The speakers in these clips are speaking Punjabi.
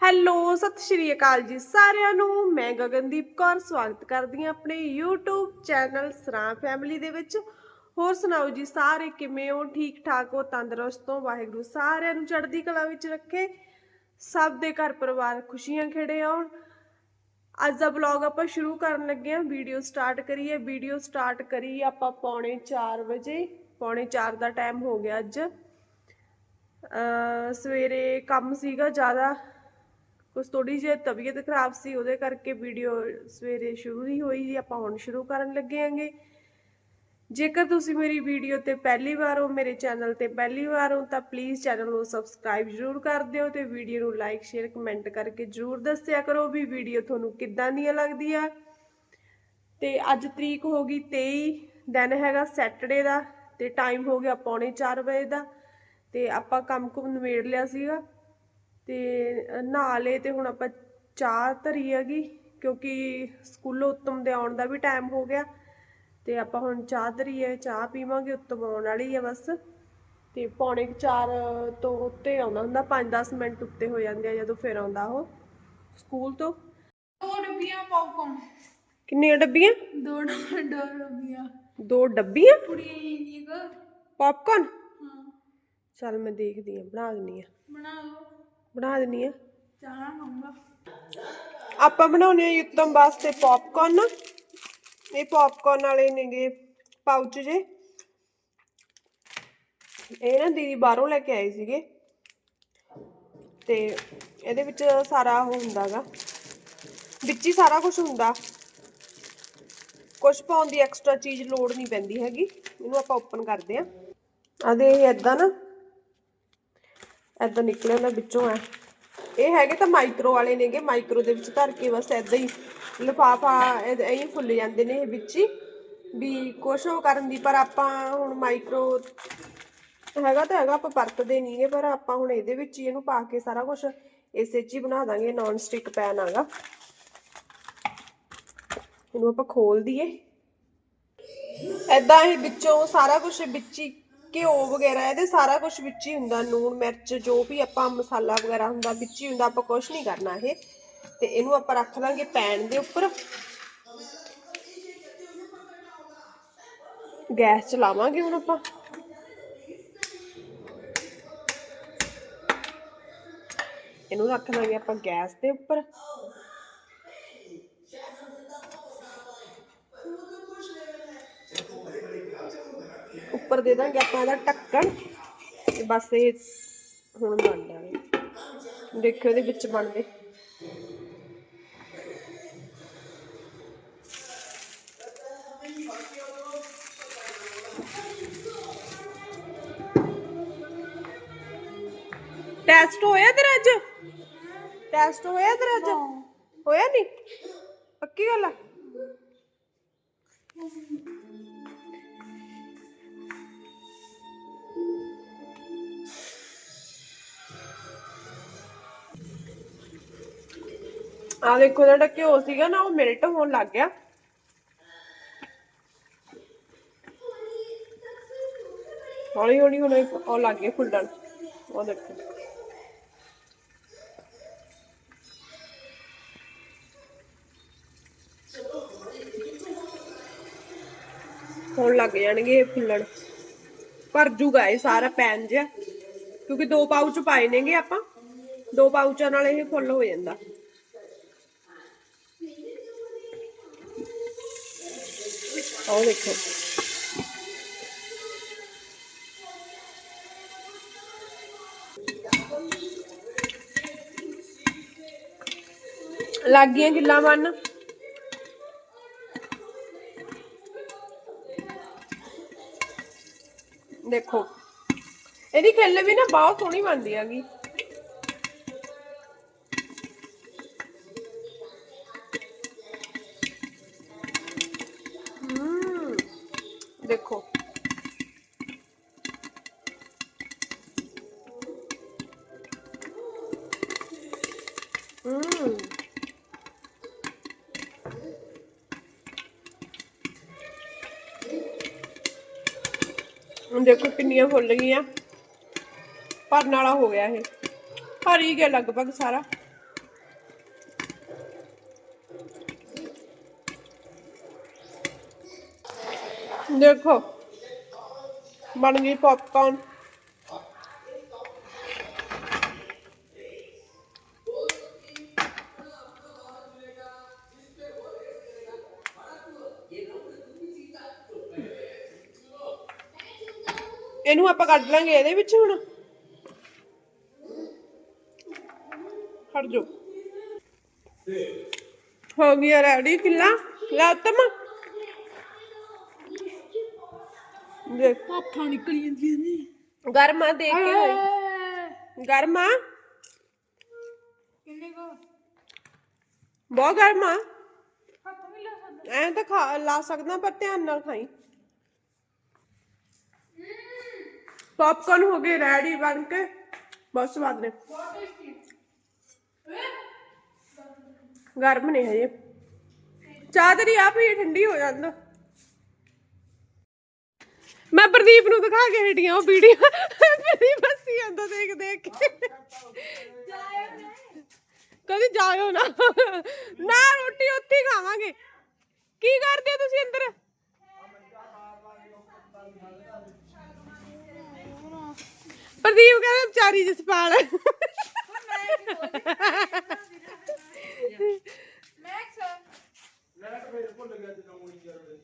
ਹੈਲੋ, ਸਤਿ ਸ਼੍ਰੀ ਅਕਾਲ ਜੀ ਸਾਰਿਆਂ ਨੂੰ। ਮੈਂ ਗਗਨਦੀਪ ਕੌਰ, ਸਵਾਗਤ ਕਰਦੀ ਹਾਂ ਆਪਣੇ YouTube ਚੈਨਲ ਸਰਾਂ ਫੈਮਿਲੀ ਦੇ ਵਿੱਚ। ਹੋਰ ਸੁਣਾਓ ਜੀ, ਸਾਰੇ ਕਿਵੇਂ ਹੋ? ਠੀਕ ਠਾਕ ਹੋ? ਤੰਦਰੁਸਤ ਹੋ? ਵਾਹਿਗੁਰੂ ਸਾਰਿਆਂ ਨੂੰ ਚੜ੍ਹਦੀ ਕਲਾ ਵਿੱਚ ਰੱਖੇ। ਸਭ ਦੇ ਘਰ ਪਰਿਵਾਰ ਖੁਸ਼ੀਆਂ ਖੇੜੇ ਆਉਣ। ਅੱਜ ਦਾ ਵਲੌਗ ਆਪਾਂ ਸ਼ੁਰੂ ਕਰਨ ਲੱਗੇ ਹਾਂ। ਵੀਡੀਓ ਸਟਾਰਟ ਕਰੀਏ। ਵੀਡੀਓ ਸਟਾਰਟ ਕਰੀ ਆਪਾਂ ਪੌਣੇ 4 ਵਜੇ। ਪੌਣੇ 4 ਦਾ ਟਾਈਮ ਹੋ ਗਿਆ ਅੱਜ। ਸਵੇਰੇ ਕੰਮ ਸੀਗਾ ਜ਼ਿਆਦਾ। ਕੁਝ ਥੋੜੀ ਜਿਹੀ ਤਬੀਅਤ ਖਰਾਬ ਸੀ, ਉਹਦੇ ਕਰਕੇ ਵੀਡੀਓ ਸਵੇਰੇ ਸ਼ੁਰੂ ਨਹੀਂ ਹੋਈ ਜੀ, ਆਪਾਂ ਹੁਣ ਸ਼ੁਰੂ ਕਰਨ ਲੱਗੇ ਆਂਗੇ ਜੇਕਰ ਤੁਸੀਂ ਮੇਰੀ ਵੀਡੀਓ ਤੇ ਪਹਿਲੀ ਵਾਰ ਹੋ, ਮੇਰੇ ਚੈਨਲ ਤੇ ਪਹਿਲੀ ਵਾਰ ਹੋ, ਤਾਂ ਪਲੀਜ਼ ਚੈਨਲ ਨੂੰ ਸਬਸਕ੍ਰਾਈਬ ਜ਼ਰੂਰ ਕਰ ਦਿਓ ਤੇ ਵੀਡੀਓ ਨੂੰ ਲਾਈਕ ਸ਼ੇਅਰ ਕਮੈਂਟ ਕਰਕੇ ਜ਼ਰੂਰ ਦੱਸਿਆ ਕਰੋ ਵੀ ਵੀਡੀਓ ਤੁਹਾਨੂੰ ਕਿੱਦਾਂ ਦੀਆਂ ਆ ਤੇ ਅੱਜ ਤਰੀਕ ਹੋ ਗਈ 23 ਦਿਨ ਹੈਗਾ ਸੈਟਰਡੇ ਦਾ, ਤੇ ਟਾਈਮ ਹੋ ਗਿਆ ਪੌਣੇ 4 ਵਜੇ ਦਾ, ਤੇ ਆਪਾਂ ਕੰਮ ਕੁਮ ਨਿਬੇੜ ਲਿਆ ਸੀਗਾ। ਤੇ ਨਹਾ ਲਏ ਤੇ ਹੁਣ ਆਪਾਂ ਚਾਹ ਧਰੀ ਹੈਗੀ ਕਿਉਂਕਿ ਸਕੂਲੋਂ ਉੱਤਮ ਦੇ ਆਉਣ ਦਾ ਵੀ ਟਾਈਮ ਹੋ ਗਿਆ। ਤੇ ਆਪਾਂ ਹੁਣ ਚਾਹ ਧਰੀ ਹੈ ਚਾਹ ਪੀਵਾਂਗੇ ਉੱਤਮ ਆਉਣ ਵਾਲੀ ਹੈ ਬਸ। ਤੇ ਪੌਣੇ 4 ਤੋਂ ਉੱਤੇ ਆਉਂਦਾ ਹੁੰਦਾ 5-10 ਮਿੰਟ ਉੱਤੇ ਹੋ ਜਾਂਦੇ ਆ ਜਦੋਂ ਫਿਰ ਆਉਂਦਾ ਉਹ ਸਕੂਲ ਤੋਂ। ਦੋ ਡੱਬੀਆਂ ਪੌਪਕੌਰਨ ਕਿੰਨੀਆਂ ਡੱਬੀਆਂ? ਦੋ ਡੱਬੀਆਂ। ਦੋ ਡੱਬੀਆਂ? ਕੁੜੀਆਂ ਇੰਨੀ ਕੁ। ਪੌਪਕਾਰਨ ਹਾਂ। ਚੱਲ ਮੈਂ ਦੇਖਦੀ ਆ ਬਣਾ ਦਿੰਨੀ ਆ ਬਣਾ ਲਓ ਬਣਾ ਦਿੰਨੀ ਆ। ਆਪਾਂ ਬਣਾਉਣੇ ਆ ਉੱਤਮ ਵਾਸਤੇ ਪੌਪਕਾਰਨ ਇਹ ਪੌਪਕਾਰਨ ਵਾਲੇ ਨੇਗੇ ਪਾਊਚ ਜੇ। ਇਹ ਨਾ ਦੀਦੀ ਬਾਹਰੋਂ ਲੈ ਕੇ ਆਏ ਸੀਗੇ। ਤੇ ਇਹਦੇ ਵਿੱਚ ਸਾਰਾ ਉਹ ਹੁੰਦਾਗਾ। ਵਿੱਚ ਹੀ ਸਾਰਾ ਕੁਝ ਹੁੰਦਾ। ਕੁਝ ਪਾਉਣ ਦੀ ਐਕਸਟਰਾ ਚੀਜ਼ ਲੋੜ ਨਹੀਂ ਪੈਂਦੀ ਹੈਗੀ। ਇਹਨੂੰ ਆਪਾਂ ਓਪਨ ਕਰਦੇ ਆ। ਆ ਦੇ ਇਹ ਏਦਾਂ ਨਾ। ਏਦਾਂ ਨਿਕਲਿਆ ਨਾ ਵਿੱਚੋਂ ਐ। ਇਹ ਹੈਗੇ ਤਾਂ ਮਾਈਕਰੋ ਵਾਲੇ ਨੇਗੇ ਮਾਈਕਰੋ ਦੇ ਵਿੱਚ ਧਰ ਕੇ ਬਸ ਏਦਾਂ ਹੀ ਲਿਫਾਫਾ ਐਂ ਫੁੱਲ ਜਾਂਦੇ ਨੇ ਇਹ ਵਿੱਚ ਹੀ। ਵੀ ਕੁਛ ਉਹ ਕਰਨ ਦੀ, ਪਰ ਆਪਾਂ ਹੁਣ ਮਾਈਕਰੋ ਹੈਗਾ ਤਾਂ ਹੈਗਾ, ਆਪਾਂ ਵਰਤਦੇ ਨਹੀਂਗੇ ਪਰ ਆਪਾਂ ਹੁਣ ਇਹਦੇ ਵਿੱਚ ਹੀ ਇਹਨੂੰ ਪਾ ਕੇ ਸਾਰਾ ਕੁਝ ਇਸੇ 'ਚ ਹੀ ਬਣਾ ਦਾਂਗੇ ਨਾਨ ਸਟਿਕ ਪੈਨ ਆਗਾ। ਇਹਨੂੰ ਆਪਾਂ ਖੋਲ ਦਈਏ। ਐਦਾਂ ਇਹ ਵਿੱਚੋਂ ਸਾਰਾ ਕੁਝ ਵਿੱਚ ਹੀ ਘਿਓ ਵਗੈਰਾ, ਇਹਦੇ ਸਾਰਾ ਕੁਝ ਵਿੱਚ ਹੀ ਹੁੰਦਾ ਨੂਣ ਮਿਰਚ, ਜੋ ਵੀ ਆਪਾਂ ਮਸਾਲਾ ਵਗੈਰਾ ਹੁੰਦਾ, ਵਿੱਚ ਹੀ ਹੁੰਦਾ, ਆਪਾਂ ਕੁਝ ਨਹੀਂ ਕਰਨਾ ਇਹ। ਤੇ ਇਹਨੂੰ ਆਪਾਂ ਰੱਖ ਦਾਂਗੇ ਪੈਨ ਦੇ ਉੱਪਰ। ਗੈਸ ਚਲਾਵਾਂਗੇ ਹੁਣ ਆਪਾਂ। ਇਹਨੂੰ ਰੱਖ ਦਾਂਗੇ ਆਪਾਂ ਗੈਸ ਦੇ ਉੱਪਰ। ਉੱਪਰ ਦੇ ਦਾਂਗੇ ਆਪਾਂ ਇਹਦਾ ਢੱਕਣ ਤੇ ਬਸ ਇਹ ਹੁਣ ਬਣ ਜਾਵੇ। ਦੇਖੋ ਇਹਦੇ ਵਿੱਚ ਬਣਦੇ ਟੈਸਟ ਹੋਇਆ ਤੇਰਾ ਅੱਜ? ਟੈਸਟ ਹੋਇਆ ਤੇਰਾ ਅੱਜ? ਹੋਇਆ ਨਹੀਂ ਪੱਕੀ ਗੱਲ ਆ? ਆ ਦੇਖੋ ਜਿਹੜਾ ਘਿਓ ਸੀਗਾ ਨਾ, ਉਹ ਮਿਲਟ ਹੋਣ ਲੱਗ ਗਿਆ। ਹੌਲੀ ਹੌਲੀ, ਹੁਣ ਉਹ ਲੱਗ ਗਿਆ ਫੁੱਲਣ। ਉਹ ਦੇਖੋ। ਹੁਣ ਲੱਗ ਜਾਣਗੇ ਇਹ ਫੁੱਲਣ। ਭਰ ਜੂਗਾ ਇਹ ਸਾਰਾ ਪੈਨ ਜਿਹਾ, ਕਿਉਂਕਿ ਦੋ ਪਾਊਚ ਪਾਏ ਨੇਗੇ ਆਪਾਂ। ਦੋ ਪਾਊਚਾਂ ਨਾਲ ਇਹ ਫੁੱਲ ਹੋ ਜਾਂਦਾ। ਆਹ ਦੇਖੋ। ਲੱਗ ਗਈਆਂ ਗਿੱਲਾਂ ਬਣ ਦੇਖੋ। ਇਹਦੀ ਖਿੱਲ ਵੀ ਨਾ ਬਹੁਤ ਸੋਹਣੀ ਬਣਦੀ ਹੈਗੀ। देखो किनिया फुल गई भरने आला हो गया है हरी गया लगभग सारा देखो बन गई पॉपकॉर्न ਇਹਨੂੰ ਆਪਾਂ ਕੱਢ ਲਾਂਗੇ ਇਹਦੇ ਵਿੱਚ ਹੁਣ। ਹਟ ਜੋ ਹੋ ਗਿਆ ਰੈਡੀ ਕਿੱਲਾ? ਲੈ ਤਮ ਦੇਖ। ਪਾਪਾ ਨਿਕਲ ਜਾਂਦੀਆਂ ਨੇ ਗਰਮਾ ਦੇਖ ਕੇ ਹੋਈ। ਗਰਮਾ? ਕਿੰਨੇ ਕੋ? ਬਹੁਤ ਗਰਮਾ। ਹੱਥ ਵੀ ਲਾ ਸਕਦਾ। ਐਂ ਤਾਂ ਖਾ ਲਾ ਸਕਦਾ ਪਰ ਧਿਆਨ ਨਾਲ ਖਾਈ। ਪੌਪਕਾਰਨ ਹੋ ਗਏ ਰੈਡੀ ਬਣ ਕੇ ਬਹੁਤ ਸਵਾਦ ਨੇ ਬਹੁਤ ਟੇਸਟੀ ਗਰਮ ਨੇ ਹਜੇ ਚਾਹ ਤੇਰੀ ਆਪ ਹੀ ਠੰਡੀ ਹੋ ਜਾਂਦਾ ਮੈਂ ਪ੍ਰਦੀਪ ਨੂੰ ਦਿਖਾ ਕੇ ਹਟੀਆਂ ਉਹ ਵੀਡੀਓ ਪ੍ਰਦੀਪ ਹੱਸੀ ਜਾਂਦਾ ਦੇਖ ਦੇਖ ਕੇ ਕਦੀ ਜਾਇਓ ਨਾ ਨਾ ਰੋਟੀ ਉੱਥੇ ਹੀ ਖਾਵਾਂਗੇ ਕੀ ਕਰਦੇ ਹੋ ਤੁਸੀਂ ਅੰਦਰ ਪ੍ਰਦੀਪ ਕਹਿੰਦਾ ਵਿਚਾਰੀ ਜਸਪਾਲ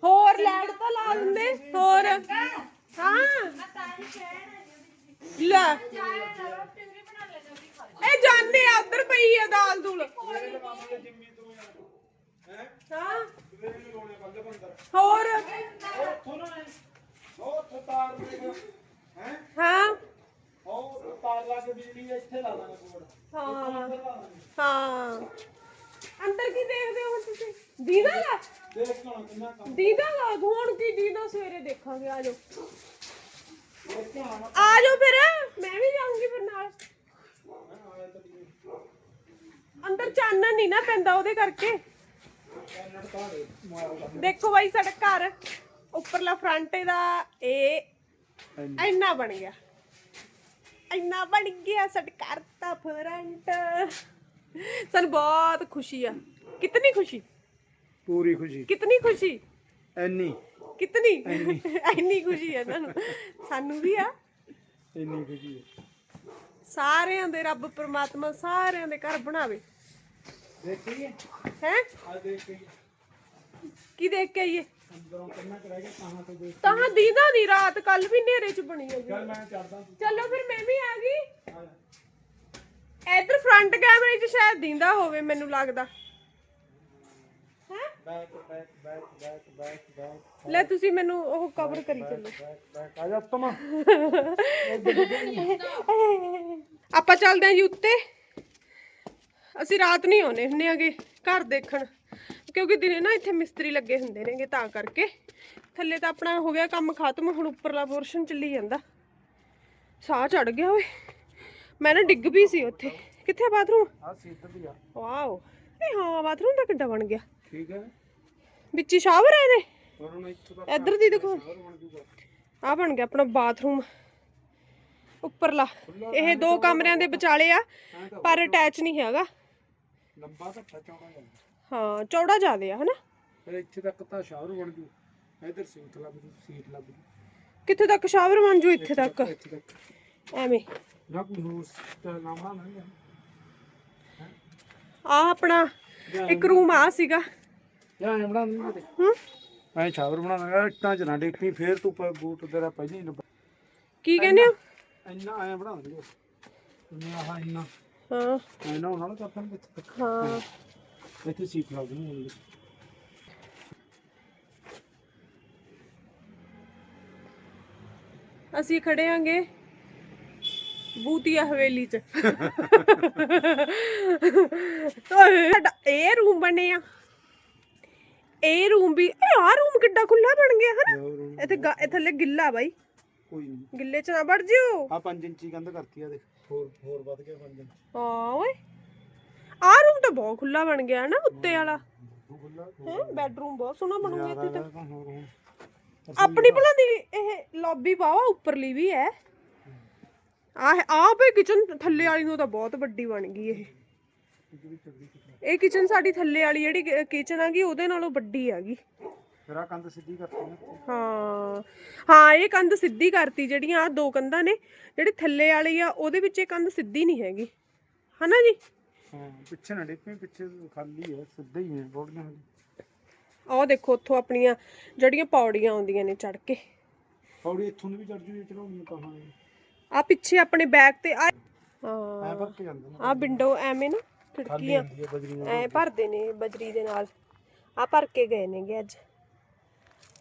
ਹੋਰ ਲੈਟ ਤਾਂ ਲਾ ਦਿੰਦੇ ਹੋਰ ਹਾਂ ਲੈ ਇਹ ਜਾਂਦੇ ਆ ਉਧਰ ਪਈ ਆ ਦਾਲ ਦੂਲ ਹਾਂ ਹੋਰ ਹਾਂ ਹਾਂ। ਹਾਂ। ਅੰਦਰ ਕੀ ਦੇਖਦੇ ਹੋ ਹੁਣ ਤੁਸੀਂ? ਦੀਦਾ ਗਾ ਦੀਦਾ ਗਾ ਹੁਣ ਕੀ ਦੀਦਾ ਸਵੇਰੇ ਦੇਖਾਂਗੇ ਆਜੋ ਆਜੋ ਫਿਰ ਮੈਂ ਵੀ ਜਾਊਂਗੀ ਫਿਰ ਨਾਲ। ਅੰਦਰ ਚਾਨਣ ਨਹੀਂ ਨਾ ਪੈਂਦਾ ਉਹਦੇ ਕਰਕੇ। ਦੇਖੋ ਬਾਈ ਸਾਡਾ ਘਰ ਉੱਪਰਲਾ ਫਰੰਟ ਇਹਦਾ ਇਹ ਇੰਨਾ ਬਣ ਗਿਆ। ਇੰਨਾ ਬਣ ਗਿਆ ਘਰ ਦਾ ਫਰੰਟ। ਸਾਨੂੰ ਬਹੁਤ ਖੁਸ਼ੀ ਆ। ਕਿਤਨੀ ਖੁਸ਼ੀ? ਪੂਰੀ ਖੁਸ਼ੀ। ਕਿਤਨੀ ਖੁਸ਼ੀ? ਐਨੀ ਕਿਤਨੀ? ਇੰਨੀ। ਖੁਸ਼ੀ ਹੈ ਇਹਨਾਂ ਨੂੰ। ਸਾਨੂੰ ਵੀ ਆ। ਇੰਨੀ ਖੁਸ਼ੀ ਹੈ ਸਾਰਿਆਂ ਦੇ ਰੱਬ ਪ੍ਰਮਾਤਮਾ ਸਾਰਿਆਂ ਦੇ ਘਰ ਬਣਾਵੇ। ਦੇਖੀਏ ਹੈ? ਆ ਦੇਖੀਏ ਕੀ ਦੇਖ ਕੇ ਆਈਏ? ਅੰਦਰੋਂ ਕਿੰਨਾ ਕੁ ਰਹਿ ਗਿਆ ਕਹਾਂ ਤੋਂ ਦੇਖ ਤਾਂ ਦੀਦਾ ਨਹੀਂ ਰਾਤ ਕੱਲ ਵੀ ਹਨੇਰੇ ਚ ਬਣੀ ਹੈ ਚੱਲ ਮੈਂ ਚੜਦਾ ਚਲੋ ਫਿਰ ਮੈਂ ਵੀ ਆ ਗਈ। ਇਧਰ ਫਰੰਟ ਕੈਮਰੇ 'ਚ ਸ਼ਾਇਦ ਦਿੰਦਾ ਹੋਵੇ ਮੈਨੂੰ ਲੱਗਦਾ। ਹੈ? Back back back back back back ਲੈ ਤੁਸੀਂ ਮੈਨੂੰ ਉਹ ਕਵਰ ਕਰੀ ਚੱਲੋ। ਬੈਕ ਬੈਕ ਆ ਜਾ ਤਮਾ ਆਪਾਂ ਚੱਲਦੇ ਆਂ ਜੀ ਉੱਤੇ। ਅਸੀਂ ਰਾਤ ਨਹੀਂ ਆਉਨੇ ਹੁੰਨੇ ਆਗੇ ਘਰ ਦੇਖਣ। ਕਿਉਂਕਿ ਦਿਨੇ ਨਾ ਇੱਥੇ ਮਿਸਤਰੀ ਲੱਗੇ ਹੁੰਦੇ ਨੇਗੇ ਤਾਂ ਕਰਕੇ। ਥੱਲੇ ਤਾਂ ਆਪਣਾ ਹੋ ਗਿਆ ਕੰਮ ਖਤਮ ਹੁਣ ਉੱਪਰਲਾ ਪੋਰਸ਼ਨ ਚੱਲੀ ਜਾਂਦਾ। ਸਾਹ ਚੜ ਗਿਆ ਓਏ। ਮੈਂ ਨਾ ਡਿੱਗ ਪਈ ਸੀ ਉੱਥੇ। ਕਿੱਥੇ ਬਾਥਰੂਮ ਆ ਸਿੱਧ ਦੀ ਆ। ਵਾਓ। ਇਹ ਹਾਂ ਬਾਥਰੂਮ ਤਾਂ ਕਿੱਡਾ ਬਣ ਗਿਆ। ਠੀਕ ਹੈ ਵਿੱਚ ਹੀ ਸ਼ਾਵਰ ਹੈ ਇਹਦੇ? ਹੋਰ ਹੁਣ ਇੱਥੋਂ ਦਾ ਇੱਧਰ ਦੀ ਦੇਖੋ। ਆ ਬਣ ਗਿਆ ਆਪਣਾ ਬਾਥਰੂਮ ਉੱਪਰਲਾ। ਇਹ ਦੋ ਕਮਰਿਆਂ ਦੇ ਵਿਚਾਲੇ ਆ ਤਾਂ ਪਰ ਅਟੈਚ ਨਹੀਂ ਹੈਗਾ। ਲੰਬਾ ਘੱਟਾ ਚੌੜਾ ਜਾਂਦਾ ਹਾਂ ਚੌੜਾ ਜ਼ਿਆਦੇ ਆ ਹਨਾ? ਫਿਰ ਇੱਥੇ ਤੱਕ ਤਾਂ ਸ਼ਾਵਰ ਬਣ ਜੂ। ਇਧਰ ਸਿੰਕ ਲੱਗ ਜੂ ਸੀਟ ਲੱਗ ਜੂ। ਕਿੱਥੇ ਤੱਕ ਸ਼ਾਵਰ ਬਣ ਜੂ ਇੱਥੇ ਤੱਕ ਇੱਥੇ ਤੱਕ। ਐਵੇਂ। ਨਾ ਕੋਈ ਹੋਰ ਸਟਾਈਲ ਨਾ ਬਣਾ ਆ ਆਪਣਾ ਇੱਕ ਰੂਮ ਆ ਸੀਗਾ। ਜਾਂ ਐਂ ਬਣਾ ਦਿੰਦੇ ਤੇ। ਹੂੰ? ਐਂ ਸ਼ਾਵਰ ਬਣਾ ਦਾਂਗਾ ਇੱਟਾਂ ਚ ਨਾ ਡੇਪੀ ਫੇਰ ਤੂੰ ਪ- ਬੂਟ ਤੇਰਾ ਪਹਿਲਾਂ ਨੰਬਰ ਕੀ ਕਹਿੰਦੇ ਹੋ? ਇੰਨਾ ਐਂ ਬਣਾ ਦਿੰਦੇ ਇੰਨਾ ਆਹ ਇੰਨਾ। ਹਾਂ। ਇੰਨਾ ਉਹਨਾਂ ਨੂੰ ਕਰਤਾਂ ਇੱਥੇ ਤੱਕ ਹਾਂ। ਇੱਥੇ ਸੀਟ ਲੱਗ ਜੂ। ਅਸੀਂ ਖੜੇ ਆਂਗੇ ਬੂਤੀਆ ਹਵੇਲੀ 'ਚ। ਸਾਡਾ ਇਹ ਰੂਮ ਬਣਿਆ। ਇਹ ਰੂਮ ਵੀ ਇਹ ਆ ਰੂਮ ਕਿੱਡਾ ਖੁੱਲਾ ਬਣ ਗਿਆ ਹਨਾ? ਇੱਥੇ ਗਾ- ਇਹ ਥੱਲੇ ਗਿੱਲਾ ਬਾਈ। ਕੋਈ ਨਹੀਂ ਗਿੱਲੇ 'ਚ ਨਾ ਵੜ ਜਿਓ। ਆ 5 ਇੰਚੀ ਕੰਧ ਕਰਤੀ ਆ ਦੇਖ। ਹੋਰ ਹੋਰ ਵੱਧ ਗਿਆ 5 ਇੰਚ। ਹਾਂ ਓਏ। ਆ ਰੂਮ ਤਾਂ ਬਹੁਤ ਖੁੱਲਾ ਬਣ ਗਿਆ ਨਾ ਉੱਤੇ ਵਾਲਾ। ਹੈ? ਬੈਡਰੂਮ ਬਹੁਤ ਸੋਹਣਾ ਬਣੂਗਾ ਇੱਥੇ ਤਾਂ। ਆਪਣੀ ਭਲਾ ਦੀ ਇਹ ਲੌਬੀ ਪਾਵਾ ਉੱਪਰਲੀ ਵੀ ਹੈ। ਆਹ ਆ ਭਈ ਕਿਚਨ ਥੱਲੇ ਵਾਲੀ ਨੂੰ ਤਾਂ ਬਹੁਤ ਵੱਡੀ ਬਣ ਗਈ ਇਹ। ਇਹ ਕਿਚਨ ਸਾਡੀ ਥੱਲੇ ਵਾਲੀ ਜਿਹੜੀ ਕਿਚਨ ਹੈਗੀ ਉਹਦੇ ਨਾਲੋਂ ਵੱਡੀ ਹੈਗੀ। ਫਿਰ ਆ ਕੰਧ ਸਿੱਧੀ ਕਰਤੀ। ਹਾਂ। ਹਾਂ ਇਹ ਕੰਧ ਸਿੱਧੀ ਕਰਤੀ ਜਿਹੜੀਆਂ ਆ ਦੋ ਕੰਧਾਂ ਨੇ ਜਿਹੜੀ ਥੱਲੇ ਵਾਲੀ ਆ ਉਹਦੇ ਵਿੱਚ ਇਹ ਕੰਧ ਸਿੱਧੀ ਨਹੀਂ ਹੈਗੀ। ਹਨਾ ਜੀ? ਹਾਂ ਪਿੱਛੇ ਨਾ ਡਿੱਪੀ ਪਿੱਛੇ ਖਾਲੀ ਹੈ ਸਿੱਧਾ ਹੀ ਹੈ ਬੋੜੀਆਂ ਆਹ ਦੇਖੋ ਉੱਥੋਂ ਆਪਣੀਆਂ ਜਿਹੜੀਆਂ ਪੌੜੀਆਂ ਆਉਂਦੀਆਂ ਨੇ ਚੜ ਕੇ। ਪੌੜੀ ਇੱਥੋਂ ਦੀ ਵੀ ਚੜ ਜੂ ਚੜਾਉਣੀ ਹਾਂ। ਆ ਪਿੱਛੇ ਆਪਣੇ ਬੈਕ ਤੇ ਆ ਐ ਹਾਂ ਭਰ ਕੇ ਜਾਂਦੇ ਨੇ ਆ ਵਿੰਡੋ ਐਵੇਂ ਨਾ ਖਾਲੀ ਖਿੜਕੀਆਂ ਹੁੰਦੀ ਹੈ ਐ ਭਰਦੇ ਨੇ ਬਜਰੀ ਦੇ ਨਾਲ। ਆ ਭਰ ਕੇ ਗਏ ਨੇਗੇ ਅੱਜ।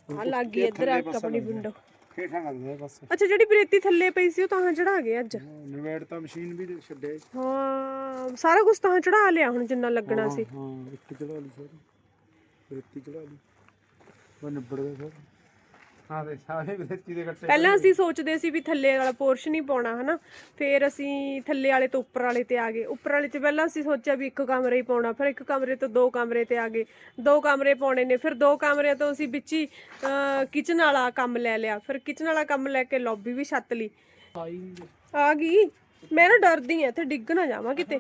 ਆ ਲੱਗ ਗਈ ਇੱਧਰ ਆ ਆਪਣੀ ਵਿੰਡੋ ਆ ਬਸ। ਅੱਛਾ ਜਿਹੜੀ ਬਰੇਤੀ ਥੱਲੇ ਪਈ ਸੀ ਉਹ ਤਾਂ ਚੜਾ ਗਏ ਅੱਜ? ਨਵੇੜ ਤਾਂ ਮਸ਼ੀਨ ਵੀ ਛੱਡੇ। ਹਾਂ ਸਾਰਾ ਕੁਝ ਤਾਂ ਚੜਾ ਲਿਆ ਹੁਣ ਜਿੰਨਾ ਲੱਗਣਾ ਸੀ। ਹਾਂ ਇੱਕ ਚੜਾ ਲਈ ਸਾਰੀ। ਰੇਤੀ ਚੜਾ ਲਈ। ਉਹ ਨਿਬੜ ਗਿਆ ਸਰ। ਹਾਂ ਦੇ ਸਾਰੇ ਰੇਤੀ ਦੇ ਕੱਟੇ ਪਹਿਲਾਂ ਅਸੀਂ ਸੋਚਦੇ ਸੀ ਵੀ ਥੱਲੇ ਵਾਲਾ ਪੋਰਸ਼ਨ ਹੀ ਪਾਉਣਾ ਹਨਾ? ਫਿਰ ਅਸੀਂ ਥੱਲੇ ਵਾਲੇ ਤੋਂ ਉੱਪਰ ਵਾਲੇ ਤੇ ਆ ਗਏ। ਉੱਪਰ ਵਾਲੇ ਤੇ ਪਹਿਲਾਂ ਅਸੀਂ ਸੋਚਿਆ ਵੀ ਇੱਕ ਕਮਰੇ ਹੀ ਪਾਉਣਾ ਫਿਰ ਇੱਕ ਕਮਰੇ ਤੋਂ ਦੋ ਕਮਰੇ ਤੇ ਆ ਗਏ। ਦੋ ਕਮਰੇ ਪਾਉਣੇ ਨੇ ਫਿਰ ਦੋ ਕਮਰਿਆਂ ਤੋਂ ਅਸੀਂ ਵਿੱਚ ਹੀ ਕਿਚਨ ਵਾਲਾ ਕੰਮ ਲੈ ਲਿਆ। ਫਿਰ ਕਿਚਨ ਵਾਲਾ ਕੰਮ ਲੈ ਕੇ ਲੌਬੀ ਵੀ ਛੱਤ ਲਈ। ਆ ਗਈ? ਮੈਂ ਨਾ ਡਰਦੀ ਆ ਇੱਥੇ ਡਿੱਗ ਨਾ ਜਾਵਾਂ ਕਿਤੇ।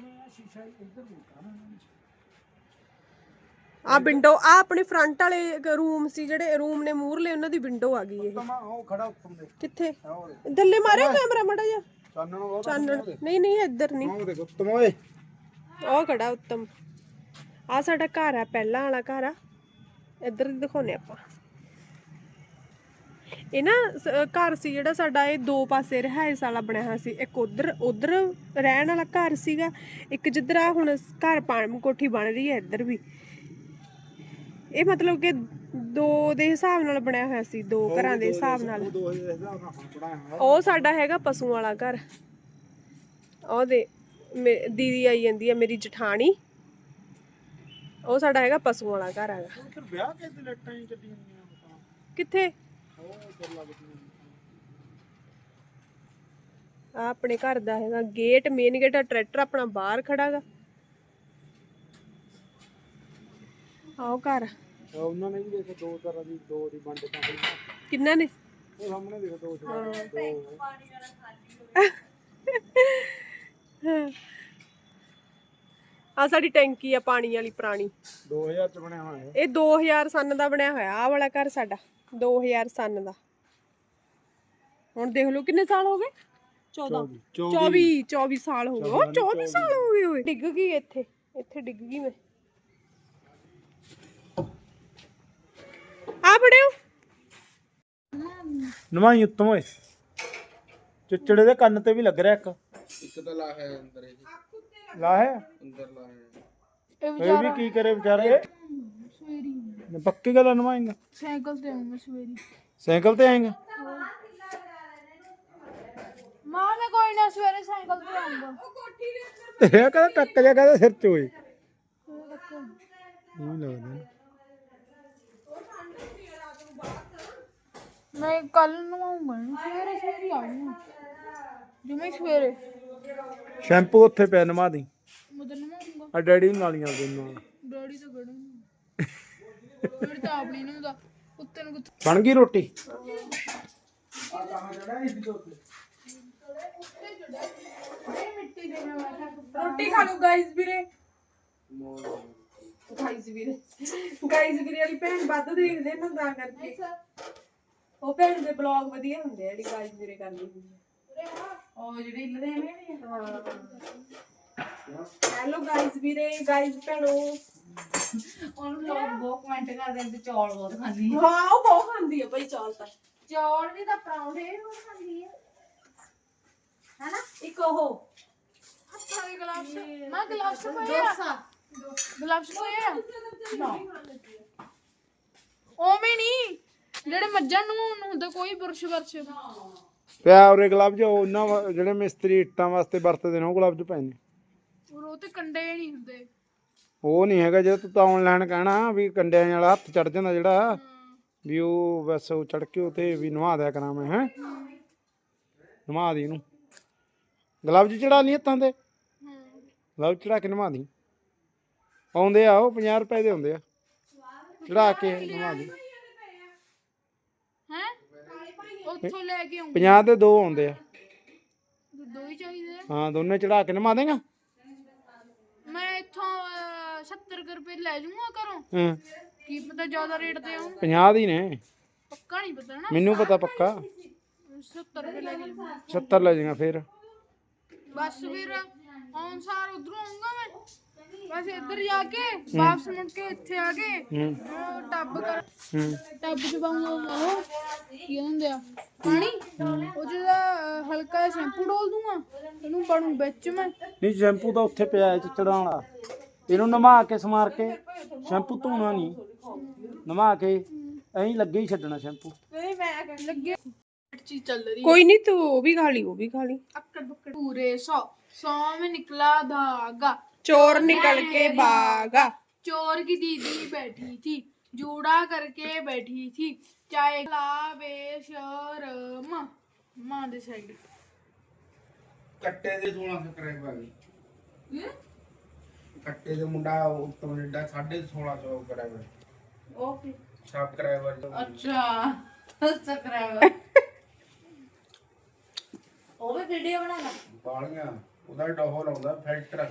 ਆ ਵਿੰਡੋ ਆ ਆਪਣੇ ਫਰੰਟ ਵਾਲੇ ਰੂਮ ਸੀ ਜਿਹੜੇ ਰੂਮ ਨੇ ਮੂਹਰਲੇ ਉਹਨਾਂ ਦੀ ਵਿੰਡੋ ਆ ਗਈ ਇਹ। ਤਾਂ ਉਹ ਖੜਾ ਉੱਪਰ ਦੇ ਕਿੱਥੇ? ਉਹ ਦੇ ਥੱਲੇ ਮਾਰਿਆ ਕੈਮਰਾ ਮੜਾ ਜਾ ਚਾਨਣ ਉਹ ਚਾਨਣ। ਨਹੀਂ ਨਹੀਂ ਇੱਧਰ ਨਹੀਂ। ਉਹ ਦੇਖੋ ਤੁਮ ਓਏ। ਉਹ ਖੜਾ ਉੱਤਮ ਆ ਸਾਡਾ ਘਰ ਆ ਪਹਿਲਾਂ ਵਾਲਾ ਘਰ ਆ। ਇੱਧਰ ਦਿਖਾਉਨੇ ਆਪਾਂ। ਇਹ ਨਾ ਸ- ਘਰ ਸੀ ਜਿਹੜਾ ਸਾਡਾ ਇਹ ਦੋ ਪਾਸੇ ਰਿਹਾਇਸ਼ ਵਾਲਾ ਬਣਿਆ ਹੋਇਆ ਸੀ। ਇੱਕ ਉਧਰ ਉਧਰ ਰਹਿਣ ਵਾਲਾ ਘਰ ਸੀਗਾ। ਇੱਕ ਜਿੱਧਰ ਆ ਹੁਣ ਘਰ ਪਾਣ ਕੋਠੀ ਬਣ ਰਹੀ ਹੈ ਇੱਧਰ ਵੀ। ਇਹ ਮਤਲਬ ਕਿ ਦੋ ਦੇ ਹਿਸਾਬ ਨਾਲ ਬਣਿਆ ਹੋਇਆ ਸੀ ਦੋ ਘਰਾਂ ਦੇ ਹਿਸਾਬ ਨਾਲ। ਉਹ 2000 ਹਿਸਾਬ ਨਾਲ ਹੁਣ ਪੜਾਇਆ ਹੋਇਆ। ਉਹ ਸਾਡਾ ਹੈਗਾ ਪਸ਼ੂ ਵਾਲਾ ਘਰ। ਉਹਦੇ ਮੇ- ਦੀਦੀ ਆਈ ਜਾਂਦੀ ਆ ਮੇਰੀ ਜਠਾਣੀ। ਉਹ ਸਾਡਾ ਹੈਗਾ ਪਸ਼ੂ ਵਾਲਾ ਘਰ ਹੈਗਾ। ਉਹ ਫਿਰ ਵਿਆਹ ਕੇ ਤੇ ਲੱਟਾਂ ਹੀ ਚੱਲੀ ਜਾਂਦੀਆਂ ਪਤਾ ਕਿੱਥੇ? ਉਹ ਲੱਗਦੀਆਂ ਆ ਆਪਣੇ ਘਰ ਦਾ ਹੈਗਾ ਗੇਟ ਮੇਨ ਗੇਟ ਆ ਟਰੈਕਟਰ ਆਪਣਾ ਬਾਹਰ ਖੜਾ ਗਾ ਆਓ ਘਰ। ਉਹ ਉਹਨਾਂ ਨੇ ਵੀ ਦੇਖੋ ਦੋ ਤਰ੍ਹਾਂ ਦੀ ਦੋ ਦੀ ਵੰਡ ਪਾਈ ਕਿੰਨਾ ਨੇ? ਉਹ ਸਾਹਮਣੇ ਦੇਖੋ ਦੋ ਛੋਟੇ ਦੋ ਆ ਸਾਡੀ ਟੈਂਕੀ ਆ ਪਾਣੀ ਵਾਲੀ ਪੁਰਾਣੀ। 2000 ਚ ਬਣਿਆ ਹੋਇਆ ਹੈ ਇਹ 2000 ਸਨ ਦਾ ਬਣਿਆ ਹੋਇਆ ਆ ਵਾਲਾ ਘਰ ਸਾਡਾ 2000 ਸਨ ਦਾ। ਹੁਣ ਦੇਖ ਲਓ ਕਿੰਨੇ ਸਾਲ ਹੋ ਗਏ? 14 24 24 ਸਾਲ ਹੋ ਗਏ। ਉਹ 24 ਸਾਲ ਹੋ ਗਏ ਓਏ ਡਿੱਗ ਗਈ ਇੱਥੇ ਇੱਥੇ ਡਿੱਗ ਗਈ ਮੈਂ ਆ ਬੜਿਓ ਨਵਾਈ ਉੱਤਮ ਓਏ ਚਿੱਚੜੇ ਦੇ ਕੰਨ ਤੇ ਵੀ ਲੱਗ ਰਿਹਾ ਇੱਕ। ਇੱਕ ਤਾਂ ਲਾ ਹੈ ਅੰਦਰ ਇਹ। ਲਾਹੇ ਅੰਦਰ ਲਾ ਹੈ। ਇਹ ਵੀ ਕੀ ਕਰੇ ਵਿਚਾਰੇ? ਸਵੇਰੀ। ਪੱਕੀ ਗੱਲ ਨਵਾਏਗਾ ਸਾਈਕਲ ਤੇ ਆਉਂਗਾ ਸਵੇਰੀ। ਸਾਈਕਲ ਤੇ ਆਏਗਾ? ਮਾਂ ਮੈਂ ਕੋਈ ਨਾ ਸਵੇਰੇ ਸਾਈਕਲ ਤੇ ਆਉਂਗਾ ਇਹ ਕਹਿੰਦਾ ਟੱਕ ਜਾ ਕਹਿੰਦਾ ਸਿਰ ਚ ਓਏ। ਨਹੀਂ ਲੱਗਦਾ ਮੈਂ ਕੱਲ ਨੂੰ ਆਉਂਗਾ ਸਵੇਰੇ ਸਵੇਰੇ ਆਉਂਗਾ ਜਿਵੇਂ ਸਵੇਰੇ। ਸ਼ੈਂਪੂ ਉੱਥੇ ਪਿਆ ਨਵਾ ਦੀ। ਮਦਨ ਨੂੰ ਆਉਂਗਾ ਆ ਡੈਡੀ ਨੂੰ ਨਾਲੀਆਂ ਦੇ ਨਾਲ ਡੈਡੀ ਤਾਂ ਗੜੇ ਮੇਰੀ ਤਾਂ ਆਪਣੀ ਨੂੰ ਦਾ ਕੁੱਤੇ ਨੂੰ ਕੁੱਤੇ ਬਣ ਗਈ ਰੋਟੀ? ਰੋਟੀ ਖਾ ਲਓ ਗਾਇਸ ਵੀਰੇ। ਗਾਇਸ ਵੀਰੇ। ਗਾਇਸ ਵੀਰੇ ਵਾਲੀ ਭੈਣ ਵੱਧ ਦੇਖਦੇ ਨਾ ਤਾਂ ਕਰਕੇ। ਉਹ ਭੈਣ ਦੇ ਬਲੌਗ ਵਧੀਆ ਹੁੰਦੇ ਆ ਜਿਹੜੀ ਗਾਇਸ ਵੀਰੇ ਕਰਦੀ ਹੁੰਦੀ ਆ। ਉਹ ਜਿਹੜੇ ਇਲਦੇ ਨੇ ਹਾਂ। ਹੈਲੋ ਗਾਇਸ ਵੀਰੇ ਗਾਇਸ ਭੈਣੋ। ਉਹਨੂੰ ਲੋਕ ਬਹੁਤ ਕਮੈਂਟ ਕਰਦੇ ਨੇ ਤੇ ਚੌਲ ਬਹੁਤ ਖਾਂਦੀ ਹੈ ਹਾਂ ਉਹ ਬਹੁਤ ਖਾਂਦੀ ਆ ਭਾਈ ਚੌਲ ਤਾਂ। ਚੌਲ ਵੀ ਤਾਂ ਪਰੌਂਠੇ ਵੀ ਬਹੁਤ ਖਾਂਦੀ ਹੈ ਹੈਨਾ? ਇੱਕ ਉਹ। ਹੱਥਾਂ ਦੇ ਗਲਾਵਸ ਮੈਂ ਗਲਾਵਸ ਪਾਇਆ ਡੋਸਾ। ਗਲਾਵਸ ਪਾਇਆ ਓਵੇਂ ਨਹੀਂ। ਜਿਹੜੇ ਮੱਝਾਂ ਨੂੰ ਨੂੰ ਹੁੰਦਾ ਕੋਈ ਬੁਰਸ਼ ਵਰਸ਼ ਪਿਆ ਉਰੇ ਗਲਵਜ ਉਹਨਾਂ ਵਾ- ਜਿਹੜੇ ਮਿਸਤਰੀ ਇੱਟਾਂ ਵਾਸਤੇ ਵਰਤਦੇ ਨੇ ਉਹ ਗਲਵਜ ਨੇ। ਔਰ ਉਹ ਤੇ ਕੰਡੇ ਨਹੀਂ ਹੁੰਦੇ। ਉਹ ਨਹੀਂ ਹੈਗਾ ਜੇ ਤੂੰ ਤਾਂ ਆਨਲਾਈਨ ਕਹਿਣਾ ਵੀ ਕੰਡਿਆਂ ਵਾਲਾ ਹੱਥ ਚੜ ਜਾਂਦਾ ਜਿਹੜਾ ਵੀ ਉਹ ਬਸ ਉਹ ਚੜ ਕੇ ਉਤੇ ਵੀ ਨਵਾ ਦਿਆ ਕਰਾਂ ਮੈਂ ਹੈ। ਨਵਾ ਦੀ ਇਹਨੂੰ। ਗਲਵਜ ਚੜਾ ਲਈ ਹੱਥਾਂ ਤੇ? ਗਲਵਜ ਚੜਾ ਕੇ ਨਵਾ ਦੀ। ਆਉਂਦੇ ਆ ਉਹ 50 ਰੁਪਏ ਦੇ ਹੁੰਦੇ ਆ। ਚੜਾ ਕੇ ਨਵਾ ਦੀ। ਹੈ? ਉੱਥੋਂ ਲੈ ਕੇ ਆਉਂ 50 ਦੇ ਦੋ ਆਉਂਦੇ ਆ। ਦੋ ਹੀ ਚਾਹੀਦੇ ਆ। ਹਾਂ ਦੋਨੇ ਚੜਾ ਕੇ ਨਵਾ ਦੇਗਾ? ਮੈਂ ਇੱਥੋਂ ਅਹ, 70 ਕੁ ਰੁਪਏ ਲੈ ਜਾਊਂਗਾ ਘਰੋਂ। ਹਾਂ। ਕੀ ਪਤਾ ਜ਼ਿਆਦਾ ਰੇਟ ਤੇ ਆਉਣ। 50 ਦੀ ਨੇ। ਪੱਕਾ ਨਹੀਂ ਪਤਾ ਨਾ। ਮੈਨੂੰ ਪਤਾ ਪੱਕਾ। 70 ਰੁਪਏ ਲੈ ਕੇ 70 ਲੈ ਜਾਏਗਾ ਫਿਰ। ਬਸ ਫਿਰ ਆਉਣ ਸਾਰ ਉਧਰੋਂ ਆਉਂਗਾ ਮੈਂ। ਬਸ ਇੱਧਰ ਜਾ ਕੇ ਵਾਪਸ ਮੁੜ ਕੇ ਇੱਥੇ ਆ ਕੇ ਟੱਬ ਕਰ ਟੱਬ ਚ ਪਾਉਂਗਾ ਉਹ ਕੀ ਹੁੰਦੇ ਆ? ਪਾਣੀ? ਉਹ ਜਿਹਦਾ ਅਹ, ਹਲਕਾ ਸ਼ੈਂਪੂ ਡੋਲ ਦੂੰਗਾ ਉਹਨੂੰ ਬਣੂ ਵਿੱਚ ਮੈਂ। ਨਹੀਂ ਸ਼ੈਂਪੂ ਤਾਂ ਉੱਥੇ ਪਿਆ ਹੈ ਚਿੱਚੜਾਂ ਵਾਲਾ। ਇਹਨੂੰ ਨਮਾ ਕੇ ਸਮਾਰ ਕੇ ਸ਼ੈਂਪੂ ਧੋਣਾ ਨਹੀਂ। ਨਮਾ ਕੇ ਐਂ ਲੱਗੇ ਹੀ ਛੱਡਣਾ ਸ਼ੈਂਪੂ। ਲੱਗੇ। ਚੀ ਚੱਲ ਕੋਈ ਨਹੀਂ ਤੂੰ ਉਹ ਵੀ ਖਾ ਲਈ ਉਹ ਵੀ ਖਾ ਲਈ। ਅੱਕੜ ਬੱਕੜ ਪੂਰੇ ਸੌ ਸੌ ਮੈਂ ਨਿਕਲਾ ਧਾਗਾ ਚੋਰ ਨਿਕਲ ਕੇ ਬਾਗਾ चोर की दीदी बैठी थी जूड़ा करके बैठी थी चाय ला बेशरम मां दे साइड ਕੱਟੇ ਦੇ 16 ਸਬਸਕ੍ਰਾਈਬਰ ਗਏ ਕੱਟੇ ਦੇ ਮੁੰਡਾ ਉਹ ਕੈਨੇਡਾ 1650 ਸਬਸਕ੍ਰਾਈਬਰ ਓਕੇ ਸਬਸਕ੍ਰਾਈਬਰ ਅੱਛਾ ਸਬਸਕ੍ਰਾਈਬਰ ਉਹ ਵੀ ਵੀਡੀਓ ਬਣਾਣਾ ਬਾਲੀਆਂ ਉਹਦਾ ਡੋਹੋ ਲਾਉਂਦਾ ਫਿਲਟਰ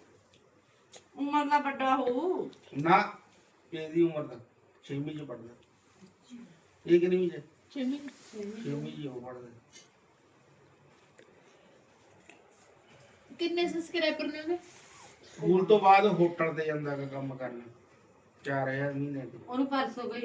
ਉਮਰ ਦਾ ਵੱਡਾ ਹੋਊ। ਨਾ ਇਹਦੀ ਉਮਰ ਦਾ ਛੇਵੀਂ ਚ ਪੜਦਾ ਇਹ ਕਿੰਨੀ ਚ? ਛੇਵੀਂ। ਛੇਵੀਂ ਚ ਉਹ ਪੜਦਾ ਕਿੰਨੇ ਸਬਸਕ੍ਰਾਈਬਰ ਨੇ ਉਹਦੇ? ਸਕੂਲ ਤੋਂ ਬਾਅਦ ਹੋਟਲ ਤੇ ਜਾਂਦਾ ਕੰਮ ਕਰਨ। 4000 ਮਹੀਨੇ ਦੇ। ਉਹਨੂੰ ਪਰਸੋਂ ਕੋਈ